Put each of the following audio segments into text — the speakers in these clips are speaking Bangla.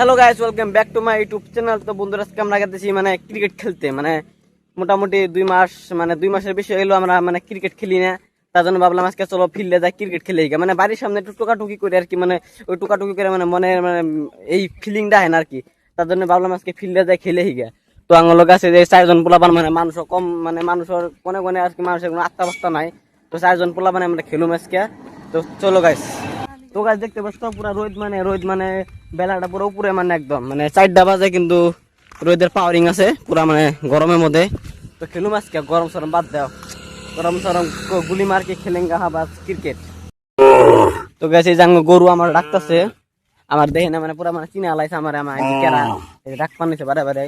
Hello guys welcome back to my YouTube channel তো বন্ধুরা, আজকে আমরা গেতেছি মানে ক্রিকেট খেলতে। মানে মোটামুটি দুই মাস মানে দুই মাসের বেশি হলো আমরা মানে ক্রিকেট খেলি না। তার জন্য ভাবলাম আজকে চলো ফিল্ডে যাই ক্রিকেট খেলে গিয়ে মানে বাড়ির সামনে একটু টোকাটুকি করে আর কি মানে ওই টোকাটুকি করে মানে মনে মানে এই ফিলিংটা হয় না আর কি। তার জন্য ভাবলাম আজকে ফিল্ডে যাই খেলে গিয়ে তো আঙুলো গাছে যে চারজন পোলাপান মানে মানুষ কম মানে মানুষের কোনে কোনে আর কি মানুষের কোনো আত্মাবস্থা নাই। তো চারজন পোলাপান আমরা খেলুম আজকে। তো চলো গাইস তো গাছ দেখতে পাচ্ছ, পুরা রোদ মানে রোদ মানে বেলাটা পুরো উপরে মানে একদম মানে চারটা বাজে কিন্তু রোদের পাওয়ারিং আছে, পুরা মানে গরমের মধ্যে। তো খেলুম আজকে, গরম সরম বাদ দাও। গরম সরম গুলি মার কে খেলেঙ্গা হাবাস ক্রিকেট তো গেছে জাঙ্গ গরু আমার ডাকতেছে, আমার দেখে না মানে পুরা মানে চিনে আলাইছে আমার আমার কেরা ডাক পানিছে বারে বারে।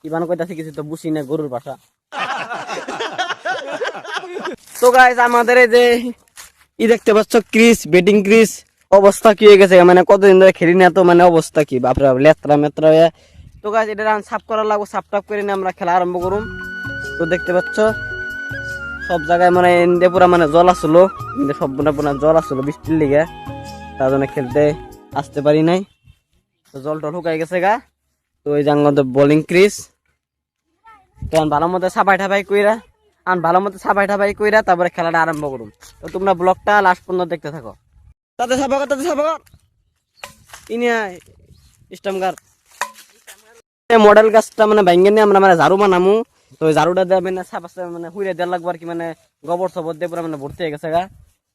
কি বানো কইতাছে কিছু তো বুঝি না গরুর ভাষা তো গাইস আমাদের এই যে, ই দেখতে পাচ্ছ, ক্রিস, বেটিং ক্রিস। অবস্থা কি হয়ে গেছে? মানে কতদিন ধরে খেলি না তো মানে অবস্থা কি? বাপরে বাপ, লেত্রা মেত্রা হয়ে। তো গাছ এটা সাফ করা লাগবো সাফ টাফ করে নিয়ে আমরা খেলা আরম্ভ করুম। তো দেখতে পাচ্ছ, সব জায়গায় মানে এনদে পুরা মানে জল আসলো। সব পুরা পুরা জল আসলো বৃষ্টির লিগে। তার জন্য খেলতে আসতে পারি নাই। তো জল টল শুকাই গেছে গা। তো ওই জাঙ্গ বোলিং ক্রিস তখন ভালো মতো সাফাই ঠাপাই কইরা আর ভালো মতো সাফাই ঠাপাই কইরা তারপরে খেলাটা আরম্ভ করুন তো তোমরা ব্লগটা লাস্ট পর্যন্ত দেখতে থাকো। তাতে সাফা তাতে সাফা কর। ইনিয়া স্টামগার মডেল গাছটা মানে ভাঙ্গে নিয়ে আমরা মানে ঝাড়ু বানামু। তো ঝাড়ুটা দিয়ে মানে সাফা মানে হুইরে দেওয়ার লাগবো আর কি মানে গোবর সবর দিয়ে পুরো মানে ভর্তি হয়ে গেছে গা।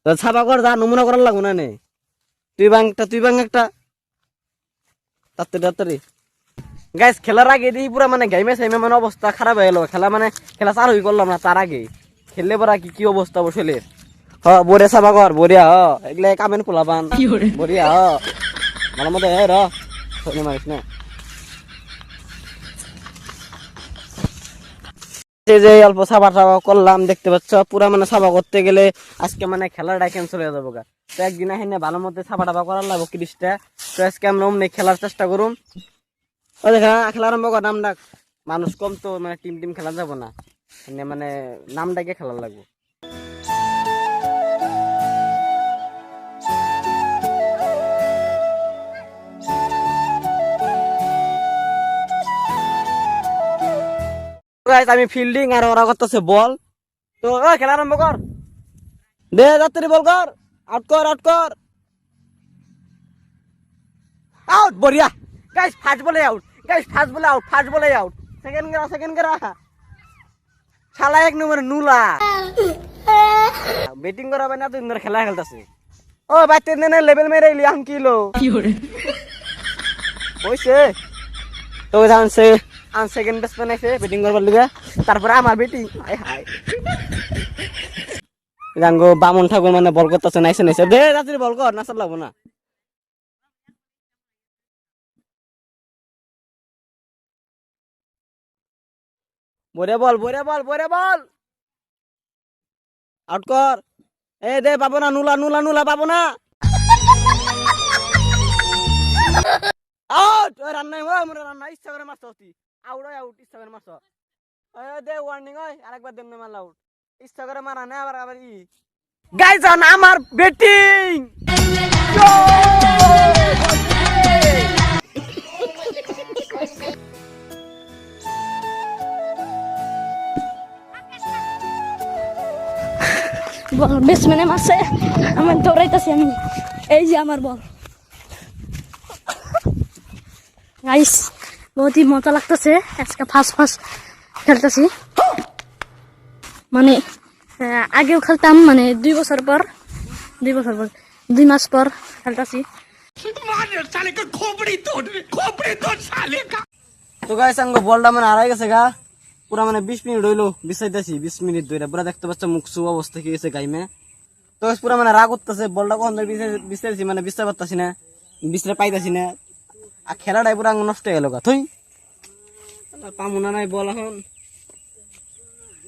তো সাফা যা নমুনা করার লাগবো না নে। তুই বাং একটা তুই বাং একটা। তাড়াতাড়ি তাড়াতাড়ি। গাইস খেলার আগে দিই পুরা মানে গেমে সাইমে মানে অবস্থা খারাপ হয়ে গেল। খেলা মানে খেলা চালু করলাম না, তার আগে। খেললে পরা কি কি অবস্থা বসলে হ চাবা কর বরিয়া হ। এগুলা কামেন পোলাপান বরিয়া হ। ভালো মতো হে র মারিস না? যে অল্প সাবা সাবা করলাম দেখতে পাচ্ছ। পুরা মানে সাবা করতে গেলে আজকে মানে খেলাটা ক্যান্সেল হয়ে যাব গা। তো একদিন আহিনে ভালো মতো সাবা টাবা করার লাগবো ক্রিসটা তো আজকে আমরা অমনি খেলার চেষ্টা করুম ও দেখা খেলা আরম্ভ কর নাম ডাক। মানুষ কম তো মানে টিম টিম খেলা যাব না। এনে মানে নাম ডাকে খেলা লাগবো। Guys, আমি ফিল্ডিং আর ওরা করতেছে বল তো খেলা আরম্ভ কর। দে যাত্রী বল কর। আউট কর আউট কর। আউট বড়িয়া। গাইস ফাস্ট বলে আউট গাইস ফাস্ট বলে আউট ফাস্ট বলে আউট সেকেন্ড গেরা সেকেন্ড গেরা। শালা এক নম্বর নুলা। ব্যাটিং করা না তুই ধরে খেলা খেলতাছে। ও বাইতে নে লেভেল মেরে ইলি আম কিলো। হইছে। তো জান সে আন সেকেন্ড ব্যাটসম্যান আছে ব্যাটিং করবার লিগে তারপরে আমার ব্যাটিং হাই হাই জাঙ্গো বামন ঠাকুর মানে বল করতেছে নাইছে নাইছে। দে রাত্রি বল কর না লাগবো না। বরে বল বরে বল বরে বল। আউট কর। এ, দে, পাবো না, নুলা নুলা নুলা, পাবো না। আউট ওই রান্না ইচ্ছা করে মারছ তুই আউট ওই আউট ইচ্ছা করে মারছ দে ওয়ার্নিং ওই আরেকবার দেন মারলা আউট ইচ্ছা করে মারা না, আবার আবার ই। অন আমার ব্যাটিং বল ব্যাটসম্যানে মারছে। আমি দৌড়াইতেছি আমি। এই যে আমার বল। গাইস বহুতই মজা লাগতেছে আজকে ফার্স্ট ফার্স্ট খেলতেছি মানে আহ, আগেও খেলতাম মানে দুই বছর পর দুই বছর পর দুই মাস পর খেলতেছি তো গাইস আঙ্গ বলটা মানে হারাই গেছে গা পুরা মানে বিশ মিনিট হইল বিছাইতেছি বিশ মিনিট ধরে পুরা দেখতে পাচ্ছ মুখ সু অবস্থা কি গেছে গাইমে তো guys, পুরা মানে রাগ করতেছে বলটা কখন ধরে বিছাইছি মানে বিছতে পারতাছি না বিছতে পাইতাছি না আর খেলাটাই পুরা নষ্ট হয়ে গেল গা থই। পামুনা নাই বল এখন।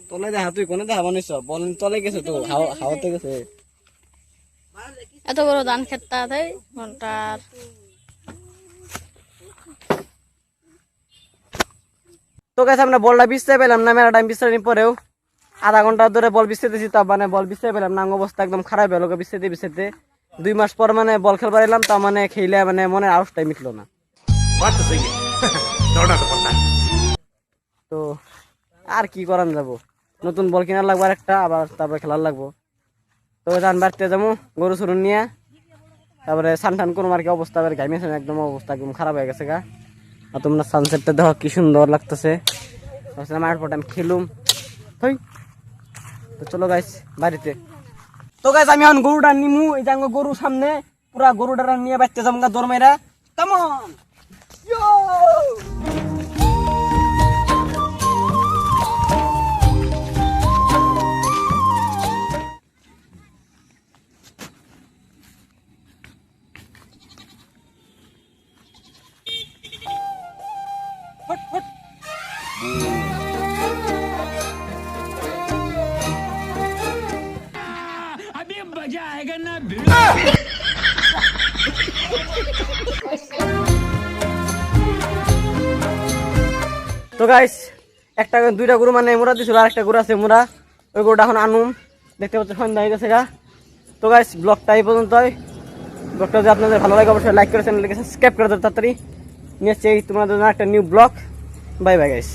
তলে দেখা তুই কোনে দেখা বানিস। বল তলে গেছে তো হাওয়াতে গেছে। এত বড় ধান খেতটা দেয় ঘণ্টার তো গেছে আমরা বলটা বিছতে পেলাম না মেলা টাইম বিছতে পরেও। আধা ঘণ্টা ধরে বল বিছতে দিছি তা মানে বল বিছতে পেলাম না অবস্থা একদম খারাপ হলো বিছতে বিছতে দুই মাস পর মানে বল খেলবার এলাম তা মানে খেলে মানে মনের আউসটাই মিটলো না। পারতে সেই তো আর কি করান যাব? নতুন বল কেনার লাগবো একটা আবার তারপরে খেলার লাগবো। তো ধান বাড়তে যাব, গরু সরু নিয়ে। তারপরে সান টান করুম আর কি অবস্থা এবার ঘামিয়েছেন একদম অবস্থা একদম খারাপ হয়ে গেছে গা। আর তোমরা সানসেটটা দেখো, কি সুন্দর লাগতেছে। ভাবছিলাম পর আমি খেলুম। থই। তো চলো গাইস বাড়িতে। তো গাইছ আমি এখন গরুটা নিমু, এই যে গরু সামনে, পুরা গরুটা নিয়ে বাড়তে যাব গা দোর মেয়েরা তেমন তো গাইস একটা দুইটা গরু মানে মোরা দিছিল আর একটা গরু আছে মোরা ওই গরুটা এখন আনুম। দেখতে পাচ্ছি সন্ধ্যা হয়ে গেছে গা। তো গাইস ব্লগটা এই পর্যন্তই। ব্লগটা যদি আপনাদের ভালো লাগে, অবশ্যই লাইক করে চ্যানেলকে সাবস্ক্রাইব করে দেবে তাড়াতাড়ি। নিয়ে এসছি তোমাদের জন্য একটা new blog bye bye guys